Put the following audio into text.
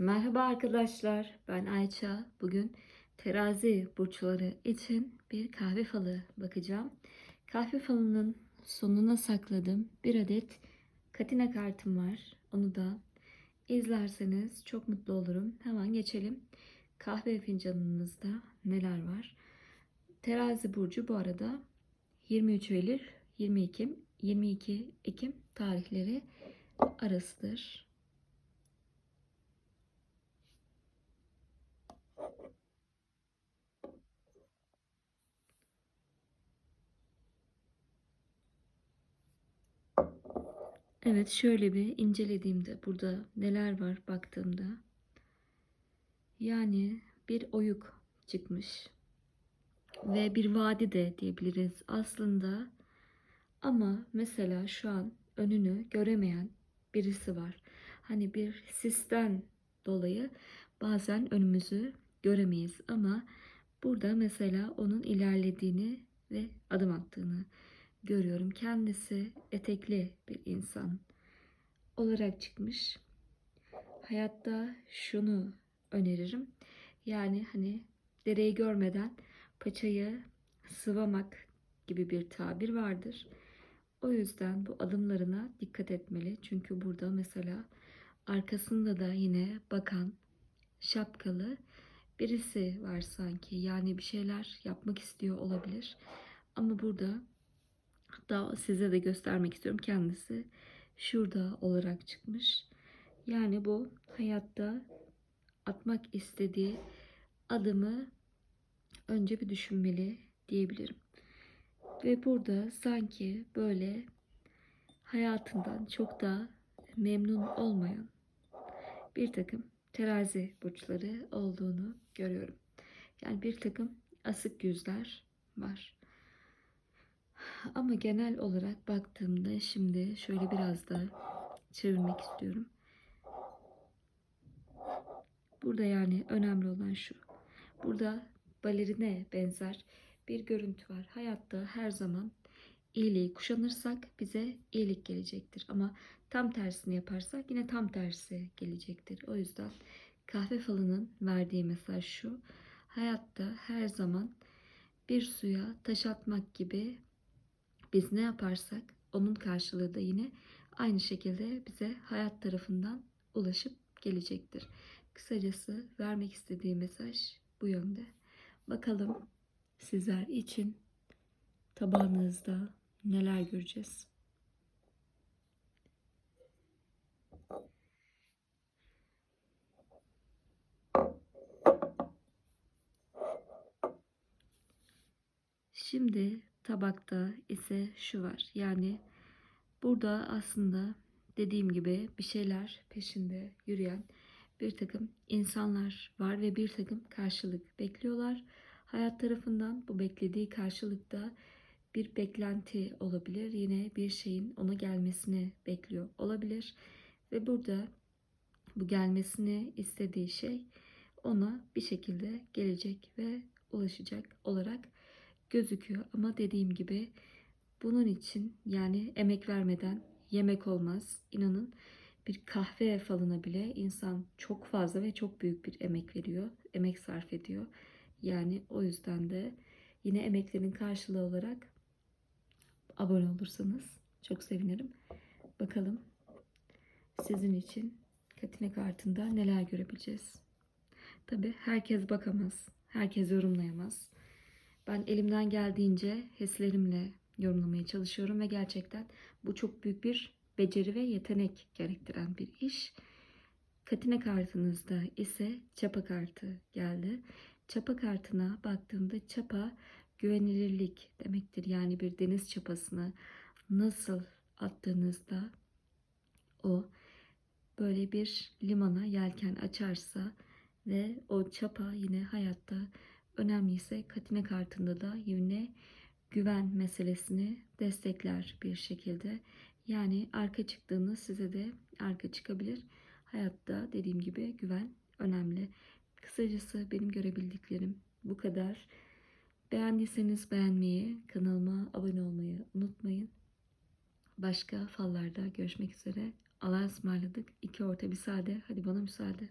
Merhaba arkadaşlar, ben Ayça. Bugün terazi burçları için bir kahve falı bakacağım. Kahve falının sonuna sakladım. Bir adet katina kartım var. Onu da izlerseniz çok mutlu olurum. Hemen geçelim. Kahve fincanınızda neler var? Terazi burcu bu arada 23 Eylül 20 Ekim 22 Ekim tarihleri arasıdır. Evet şöyle bir incelediğimde burada neler var baktığımda yani bir oyuk çıkmış ve bir vadi de diyebiliriz aslında ama mesela şu an önünü göremeyen birisi var. Hani bir sisten dolayı bazen önümüzü göremeyiz ama burada mesela onun ilerlediğini ve adım attığını görüyorum. Kendisi etekli bir insan olarak çıkmış. Hayatta şunu öneririm. Yani hani dereyi görmeden paçayı sıvamak gibi bir tabir vardır. O yüzden bu adımlarına dikkat etmeli. Çünkü burada mesela arkasında da yine bakan şapkalı birisi var sanki. Yani bir şeyler yapmak istiyor olabilir. Ama burada Hatta size de göstermek istiyorum. Kendisi şurada olarak çıkmış. Yani bu hayatta atmak istediği adımı önce bir düşünmeli diyebilirim. Ve burada sanki böyle hayatından çok da memnun olmayan bir takım terazi burçları olduğunu görüyorum. Yani bir takım asık yüzler var. Ama genel olarak baktığımda şimdi şöyle biraz da çevirmek istiyorum. Burada yani önemli olan şu. Burada balerine benzer bir görüntü var. Hayatta her zaman iyiliği kuşanırsak bize iyilik gelecektir. Ama tam tersini yaparsak yine tam tersi gelecektir. O yüzden kahve falının verdiği mesaj şu. Hayatta her zaman bir suya taş atmak gibi biz ne yaparsak onun karşılığı da yine aynı şekilde bize hayat tarafından ulaşıp gelecektir. Kısacası vermek istediğim mesaj bu yönde. Bakalım sizler için tabağınızda neler göreceğiz. Şimdi tabakta ise şu var. Yani burada aslında dediğim gibi bir şeyler peşinde yürüyen bir takım insanlar var ve bir takım karşılık bekliyorlar. Hayat tarafından bu beklediği karşılıkta bir beklenti olabilir. Yine bir şeyin ona gelmesini bekliyor olabilir. Ve burada bu gelmesini istediği şey ona bir şekilde gelecek ve ulaşacak olarak gözüküyor. Ama dediğim gibi bunun için yani emek vermeden yemek olmaz. İnanın bir kahve falına bile insan çok fazla ve çok büyük bir emek veriyor. Emek sarf ediyor. Yani o yüzden de yine emeklerin karşılığı olarak abone olursanız çok sevinirim. Bakalım sizin için Katine kartında neler görebileceğiz. Tabi herkes bakamaz. Herkes yorumlayamaz. Ben elimden geldiğince hislerimle yorumlamaya çalışıyorum ve gerçekten bu çok büyük bir beceri ve yetenek gerektiren bir iş. Katine kartınızda ise çapa kartı geldi. Çapa kartına baktığımda çapa güvenilirlik demektir. Yani bir deniz çapasını nasıl attığınızda o böyle bir limana yelken açarsa ve o çapa yine hayatta önemli ise katine kartında da yine güven meselesini destekler bir şekilde. Yani arka çıktığınız size de arka çıkabilir. Hayatta dediğim gibi güven önemli. Kısacası benim görebildiklerim bu kadar. Beğendiyseniz beğenmeyi, kanalıma abone olmayı unutmayın. Başka fallarda görüşmek üzere. Allah'a ısmarladık. İki orta bir sade. Hadi bana müsaade.